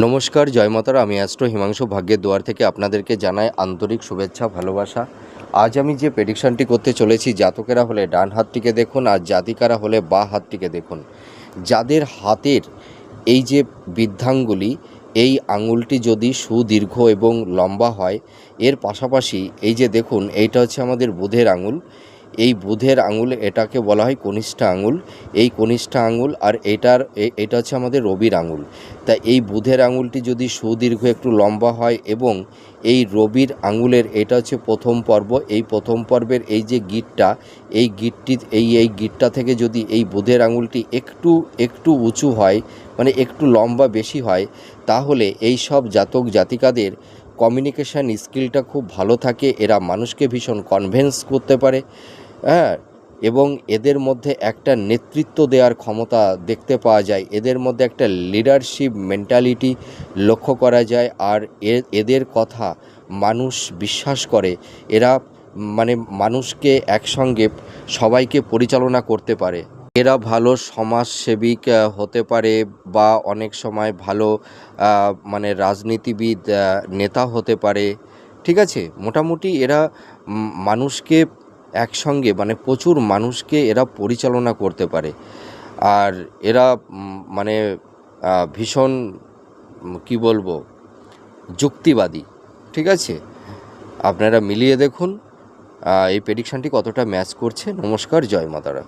নমস্কার, জয় মাতারা। আমি অ্যাস্ট্রো হিমাংশু ভাগ্যের দুয়ার থেকে আপনাদেরকে জানাই আন্তরিক শুভেচ্ছা, ভালোবাসা। আজ আমি যে প্রেডিকশনটি করতে চলেছি, জাতকেরা হলে ডান হাতটিকে দেখুন আর জাতিকারা হলে বা হাতটিকে দেখুন। যাদের হাতের এই যে বৃদ্ধাঙ্গুলি, এই আঙুলটি যদি সুদীর্ঘ এবং লম্বা হয়, এর পাশাপাশি এই যে দেখুন, এইটা হচ্ছে আমাদের বুধের আঙুল। এই বুধের আঙুল, এটাকে বলা হয় কনিষ্ঠা আঙুল। এই কনিষ্ঠা আঙুল আর এটার এটা হচ্ছে আমাদের রবির আঙুল। তা এই বুধের আঙুলটি যদি সুদীর্ঘ একটু লম্বা হয় এবং এই রবির আঙুলের, এটা হচ্ছে প্রথম পর্ব। এই প্রথম পর্বের এই যে গিটটা, এই গিটটি, এই এই গিটটা থেকে যদি এই বুধের আঙুলটি একটু একটু উঁচু হয় মানে একটু লম্বা বেশি হয়, তাহলে এই সব জাতক জাতিকাদের কমিউনিকেশান স্কিলটা খুব ভালো থাকে। এরা মানুষকে ভীষণ কনভেন্স করতে পারে। হ্যাঁ এবং এদের মধ্যে একটা নেতৃত্ব দেওয়ার ক্ষমতা দেখতে পাওয়া যায়। এদের মধ্যে একটা লিডারশিপ মেন্টালিটি লক্ষ্য করা যায়। আর এদের কথা মানুষ বিশ্বাস করে। এরা মানে মানুষকে একসঙ্গে সবাইকে পরিচালনা করতে পারে। এরা ভালো সমাজসেবিক হতে পারে বা অনেক সময় ভালো মানে রাজনীতিবিদ নেতা হতে পারে। ঠিক আছে? মোটামুটি এরা মানুষকে একসঙ্গে মানে প্রচুর মানুষকে এরা পরিচালনা করতে পারে। আর এরা মানে ভীষণ কি বলব, যুক্তিবাদী, ঠিক আছে? আপনারা মিলিয়ে দেখুন এই প্রেডিকশানটি কতটা ম্যাচ করছে। নমস্কার, জয় মাতারা।